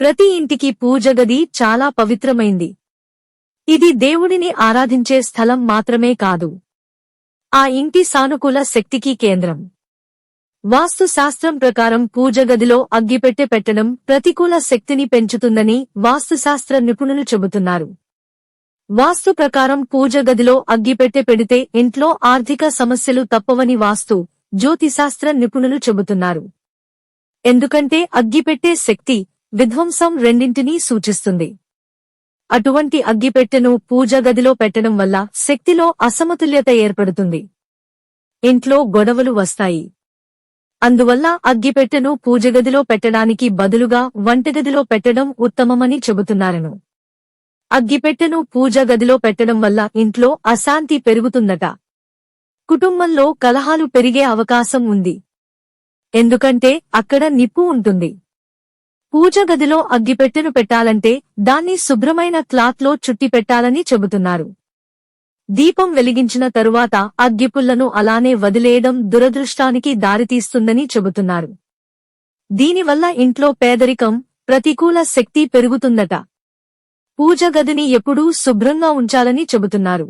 ప్రతి ఇంటికి పూజగది చాలా పవిత్రమైంది. ఇది దేవుడిని ఆరాధించే స్థలం మాత్రమే కాదు. ఆ ఇంటి సానుకూల శక్తికి కేంద్రం. వాస్తు శాస్త్రం ప్రకారం పూజగదిలో అగ్గిపెట్టె పెట్టడం ప్రతికూల శక్తిని పెంచుతుందని వాస్తుశాస్త్ర నిపుణులు చెబుతున్నారు. వాస్తు ప్రకారం పూజగదిలో అగ్గిపెట్టె పెడితే ఇంట్లో ఆర్థిక సమస్యలు తప్పవని వాస్తు జ్యోతిశాస్త్ర నిపుణులు చెబుతున్నారు. ఎందుకంటే అగ్గిపెట్టే శక్తి విధ్వంసం రెండింటినీ సూచిస్తుంది. అటువంటి అగ్గిపెట్టెను పూజగదిలో పెట్టడం వల్ల శక్తిలో అసమతుల్యత ఏర్పడుతుంది. ఇంట్లో గొడవలు వస్తాయి. అందువల్ల అగ్గిపెట్టెను పూజగదిలో పెట్టడానికి బదులుగా వంటగదిలో పెట్టడం ఉత్తమమని చెబుతున్నారను. అగ్గిపెట్టెను పూజగదిలో పెట్టడం వల్ల ఇంట్లో అశాంతి పెరుగుతుందట. కుటుంబంలో కలహాలు పెరిగే అవకాశం ఉంది. ఎందుకంటే అక్కడ నిప్పు ఉంటుంది. పూజ గదిలో అగ్గిపెట్టెను పెట్టాలంటే దాన్ని శుభ్రమైన క్లాత్లో చుట్టి పెట్టాలని చెబుతున్నారు. దీపం వెలిగించిన తరువాత అగ్గిపుల్లను అలానే వదిలేయడం దురదృష్టానికి దారితీస్తుందని చెబుతున్నారు. దీనివల్ల ఇంట్లో పేదరికం ప్రతికూల శక్తి పెరుగుతుందట. పూజ గదిని ఎప్పుడూ శుభ్రంగా ఉంచాలని చెబుతున్నారు.